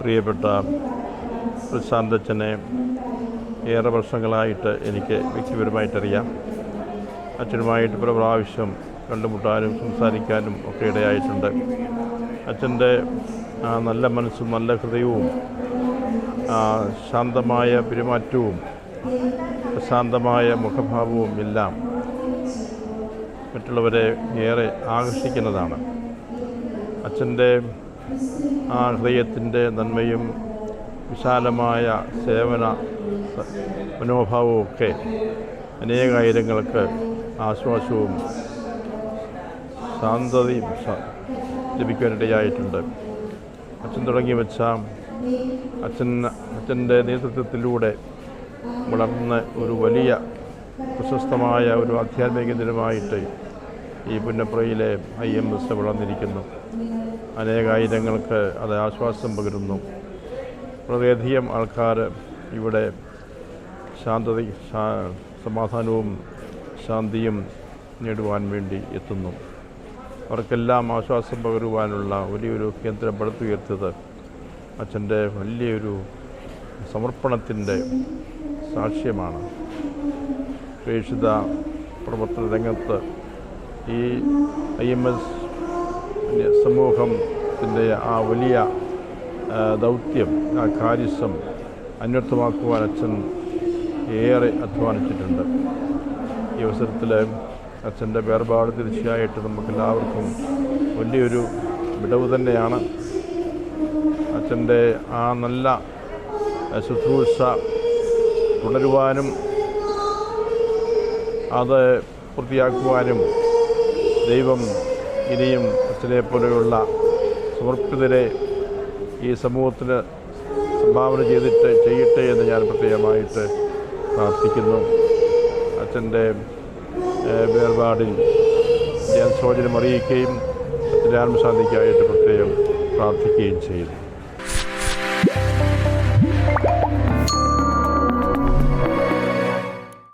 പ്രിയപ്പെട്ട പ്രശാന്തച്ഛനെ ഏറെ വർഷങ്ങളായിട്ട് എനിക്ക് വ്യക്തിപരമായിട്ടറിയാം. അച്ഛനുമായിട്ട് പല പ്രാവശ്യം കണ്ടുമുട്ടാനും സംസാരിക്കാനും ഒക്കെ ഇടയായിട്ടുണ്ട്. അച്ഛന്റെ നല്ല മനസ്സും നല്ല ഹൃദയവും ശാന്തമായ പെരുമാറ്റവും പ്രശാന്തമായ മുഖഭാവവും എല്ലാം മറ്റുള്ളവരെ ഏറെ ആകർഷിക്കുന്നതാണ്. അച്ഛന്റെ ആ ഹൃദയത്തിന്റെ നന്മയും വിശാലമായ സേവന മനോഭാവവും ഒക്കെ അനേകായിരങ്ങൾക്ക് ആശ്വാസവും ശാന്തതയും ലഭിക്കാനിടയായിട്ടുണ്ട്. അച്ഛൻ തുടങ്ങി വെച്ച അച്ഛൻ അച്ഛന്റെ നേതൃത്വത്തിലൂടെ വളർന്ന ഒരു വലിയ പ്രശസ്തമായ ഒരു ആധ്യാത്മിക കേന്ദ്രമായിട്ട് ഈ പുന്നപ്രയിലെ ഐ എം എസ് വളർന്നിരിക്കുന്നു അനേകായിരങ്ങൾക്ക് അത് ആശ്വാസം പകരുന്നു. വളരെയധികം ആൾക്കാർ ഇവിടെ ശാന്തത സമാധാനവും ശാന്തിയും നേടുവാൻ വേണ്ടി എത്തുന്നു. അവർക്കെല്ലാം ആശ്വാസം പകരുവാനുള്ള വലിയൊരു കേന്ദ്രം പടുത്തുയർത്തിയത് അച്ഛന്റെ വലിയൊരു സമർപ്പണത്തിന്റെ സാക്ഷ്യമാണ്. പ്രേക്ഷിത പ്രവർത്തന രംഗത്ത് ഈ ഐ എം എസ് സമൂഹത്തിന്റെ ആ വലിയ ദൗത്യം ആ കാര്യസം അന്വർത്ഥമാക്കുവാൻ അച്ഛൻ ഏറെ അധ്വാനിച്ചിട്ടുണ്ട്. ഈ അവസരത്തിൽ അച്ഛന്റെ വേർപാട് തീർച്ചയായിട്ടും നമുക്കെല്ലാവർക്കും വലിയൊരു വിടവ് തന്നെയാണ്. അച്ഛന്റെ ആ നല്ല ശുശ്രൂഷ തുടരുവാനും അത് പൂർത്തിയാക്കുവാനും ദൈവം ഇനിയും അച്ഛനെ പോലെയുള്ള സമർപ്പിതരെ ഈ സമൂഹത്തിന് സംഭാവന ചെയ്തിട്ട് ചെയ്യട്ടെ എന്ന് ഞാൻ പ്രത്യേകമായിട്ട് പ്രാർത്ഥിക്കുന്നു. അച്ഛന്റെ വേർപാടിൽ ഞാൻ സോചനം അറിയിക്കുകയും അച്ഛന്റെ ആത്മശാന്തിക്കായിട്ട് പ്രത്യേകം പ്രാർത്ഥിക്കുകയും ചെയ്യുന്നു.